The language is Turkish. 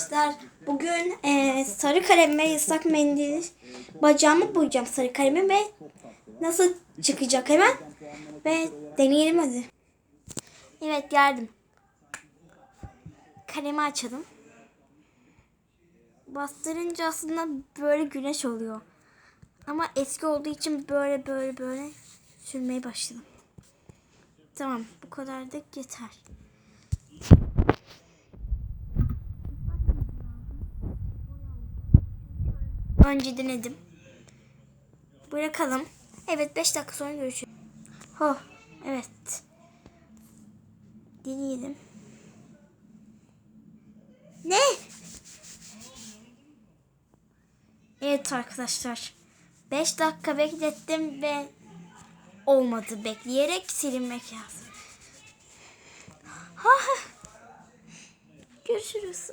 arkadaşlar. Bugün e, sarı kalem ve ıslak mendil bacağımı boyayacağım sarı kalemi ve nasıl çıkacak hemen ve deneyelim hadi. Evet geldim. Kalemi açalım. Bastırınca aslında böyle güneş oluyor. Ama eski olduğu için böyle böyle böyle sürmeye başladım. Tamam bu kadar da yeter. Önce denedim. Bırakalım. Evet 5 dakika sonra görüşürüz. Oh evet. Deneyelim. Ne? Evet arkadaşlar. 5 dakika beklettim ve olmadı. Bekleyerek silinmek lazım. Ha. Görüşürüz.